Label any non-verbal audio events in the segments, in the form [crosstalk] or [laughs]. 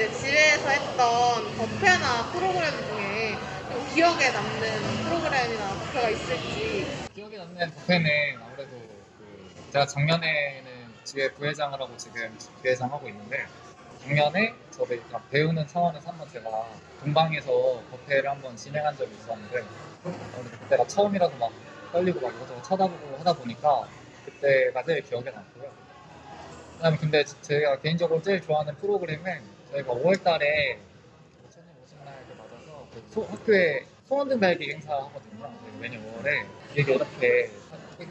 이제 집에서 했던 버페나 프로그램 중에 좀 기억에 남는 프로그램이나 버페가 있을지 기억에 남는 부회는 아무래도 그 제가 작년에는 집에 부회장을 하고 지금 부회장 하고 있는데 작년에 저도 배우는 차원에서 한번 제가 동방에서 버페를 한번 진행한 적이 있었는데 아무래도 그때가 처음이라서 막 떨리고 막 이것저것 쳐다보고 하다 보니까 그때가 제일 기억에 남고요. 그다음에 근데 제가 개인적으로 제일 좋아하는 프로그램은 저희가 5월 달에 천년 50날 맞아서 그 소- 학교에 소원등 달기 행사 하거든요. 네, 매년 5월에 되게 이렇게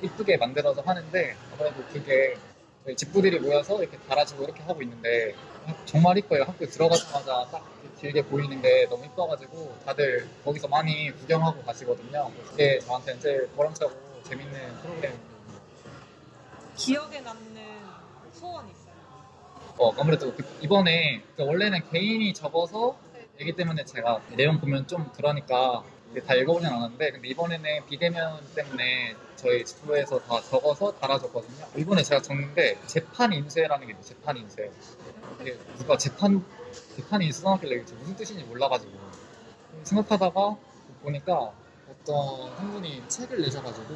이쁘게 만들어서 하는데 아무래도 그게 저희 집부들이 모여서 이렇게 달아주고 이렇게 하고 있는데 정말 이뻐요. 학교 들어가자마자 딱 길게 보이는 게 너무 이뻐가지고 다들 거기서 많이 구경하고 가시거든요. 그게 저한테는 제일 보람차고 재밌는 프로그램입니다. 기억에 남는 소원 있어요? 어, 아무래도 그- 이번에 그 원래는 개인이 적어서 얘기 때문에 제가 내용 보면 좀 그러니까 다 읽어보진 않았는데 근데 이번에는 비대면 때문에 저희 집부에서 다 적어서 달아줬거든요. 이번에 제가 적는데 재판 인쇄라는 게 있어요. 재판 인쇄. 누가 재판 재판이 써놨길래 이게 무슨 뜻인지 몰라가지고 생각하다가 보니까 어떤 한 분이 책을 내셔가지고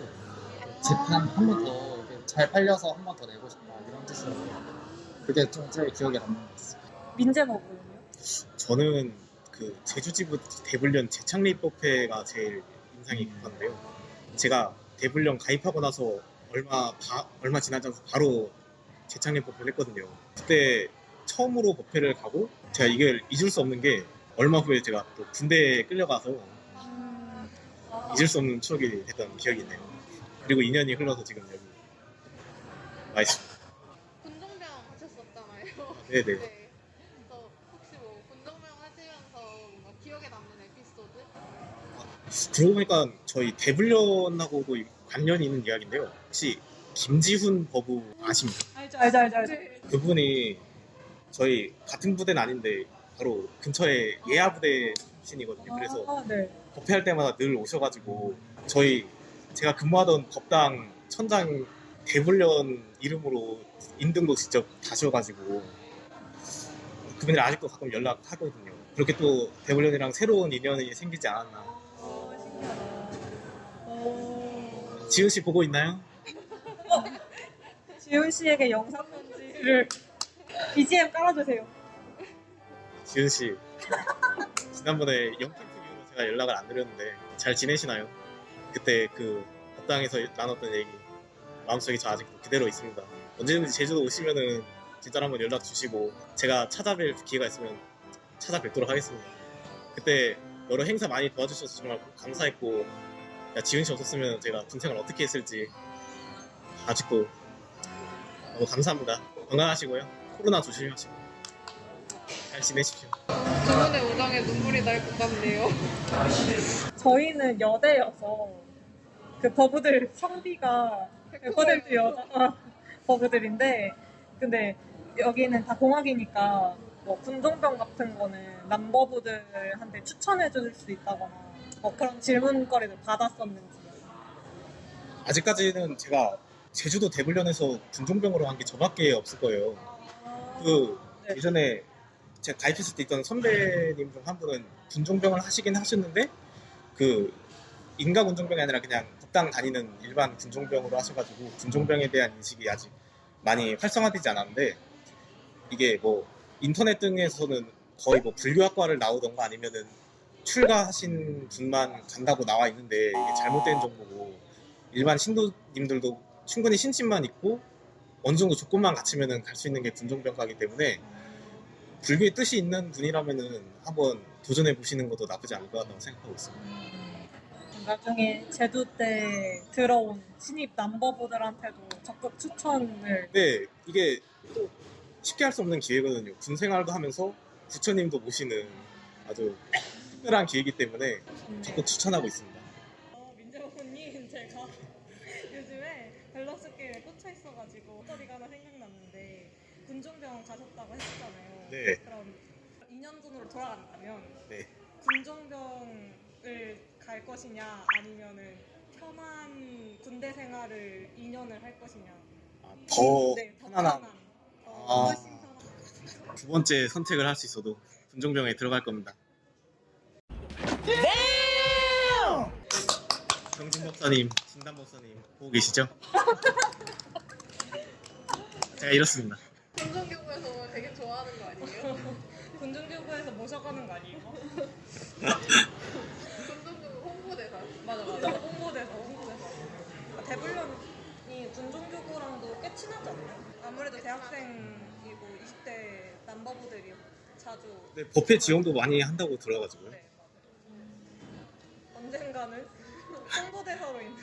재판 한 번 더 잘 팔려서 한 번 더 내고 싶다 이런 뜻으로 그게 좀 제일 기억에 남는 것 같습니다. 민재먹으로요? 저는 그 제주지부 대불련 재창립 법회가 제일 인상이 깊었는데요. 제가 대불련 가입하고 나서 얼마 바- 얼마 지나지 않아서 바로 재창립 법회를 했거든요. 그때 처음으로 법회를 가고 제가 이걸 잊을 수 없는 게 얼마 후에 제가 또 군대에 끌려가서 잊을 수 없는 추억이 됐던 기억이 있네요. 그리고 2년이 흘러서 지금 여기 와 있습니다. 네네. 네. 그래서 혹시 뭐 군종병 하시면서 뭔가 기억에 남는 에피소드? 그러고 보니까 저희 대불련하고도 관련이 있는 이야기인데요. 혹시 김지훈 법우 아십니까? 알죠 알죠 알죠 알죠 그분이 저희 같은 부대는 아닌데 바로 근처에 예하 부대 출신이거든요. 그래서 아, 네. 법회할 때마다 늘 오셔가지고 저희 제가 근무하던 법당 천장 대불련 이름으로 인등도 직접 다셔가지고 그분이 아직도 가끔 연락하거든요. 그렇게 또 대불련이랑 새로운 인연이 생기지 않았나. 어, 신기하다. 어... 지은 씨 보고 있나요? [laughs] 지훈 씨에게 영상 편지를 BGM 깔아주세요. 지은 씨 [laughs] 지난번에 영캠프 이후로 제가 연락을 안 드렸는데 잘 지내시나요? 그때 그 법당에서 나눴던 얘기 마음속에 저 아직도 그대로 있습니다. 언제든지 제주도 오시면은 진짜로 한번 연락 주시고 제가 찾아뵐 기회가 있으면 찾아뵙도록 하겠습니다. 그때 여러 행사 많이 도와주셔서 정말 감사했고 야, 지은 씨 없었으면 제가 군생활 어떻게 했을지 아직도 너무 감사합니다. 건강하시고요. 코로나 조심하시고 잘 지내십시오. 두 분의 우정에 눈물이 날 것 같네요. [laughs] 저희는 여대여서 그 버브들 성비가 100% 여자 버브들인데 근데 여기는 다 공학이니까 뭐 군종병 같은 거는 남버브들한테 추천해 줄 수 있다거나 뭐 그런 질문거리를 받았었는지 아직까지는 제가 제주도 대불련에서 군종병으로 한 게 저밖에 없을 거예요. 그 네. 예전에 제가 가입했을 때 있던 선배님 중 한 분은 군종병을 하시긴 하셨는데 그 인가 군종병이 아니라 그냥 법당 다니는 일반 군종병으로 하셔가지고 군종병에 대한 인식이 아직 많이 활성화되지 않았는데 이게 뭐 인터넷 등에서는 거의 뭐 불교학과를 나오던가 아니면은 출가하신 분만 간다고 나와 있는데 이게 잘못된 정보고 일반 신도님들도 충분히 신심만 있고 어느 정도 조건만 갖추면은 갈 수 있는 게 군종병가기 때문에 불교의 뜻이 있는 분이라면은 한번 도전해 보시는 것도 나쁘지 않을 것 같다고 생각하고 있습니다. 나중에 제주 때 들어온 신입 남버브들한테도 적극 추천을 근데 이게 또 쉽게 할 수 없는 기회거든요. 군 생활도 하면서 부처님도 모시는 아주 특별한 기회이기 때문에 적극 추천하고 있습니다. 어, 민재호님 제가 [laughs] 요즘에 밸런스 게임에 꽂혀 있어가지고 스토리가 하나 생각났는데 군종병 가셨다고 했었잖아요. 네. 그럼 2년 전으로 돌아간다면 네. 군종병을 갈 것이냐 아니면은 편한 군대 생활을 2년을 할 것이냐. 아, 더 네, 더 편안한 아. 편한. 두 번째 선택을 할 수 있어도 군종병에 들어갈 겁니다. 정진 목사님, 진단 목사님 보고 계시죠? [laughs] 제가 이렇습니다. 군종교부에서 되게 좋아하는 거 아니에요? [laughs] 군중교부에서 모셔가는 거 아니에요? [laughs] 군종교부 홍보대사. 맞아 맞아. 홍보대사 홍보대사. 아, 대불련이 군중교부랑도 꽤 친하지 않나요? 아무래도 대학생이고 20대 남바보들이 자주 네, 법회 지원도 많이 한다고 들어가지고요. 네, 맞아요. 언젠가는 [laughs] 홍보대사로 있는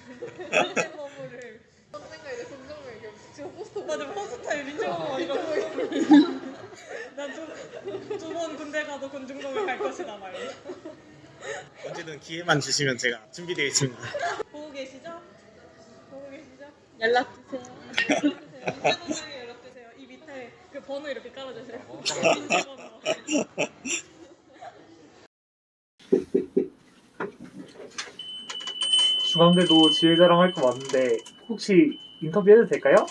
민재버블을 언젠가 이제 군종교 이렇게 지금 포스터 맞아 포스타일 민재버블 이런 거 난두번 군대 가도 군중병을 갈 것이다 말이야 언제든 기회만 주시면 제가 준비되겠습니다. 보고 계시죠? 연락 주세요. 번호 [laughs] 이렇게 깔아주세요 중앙대도 지혜자랑 할 거 많은데 혹시 인터뷰 해도 될까요?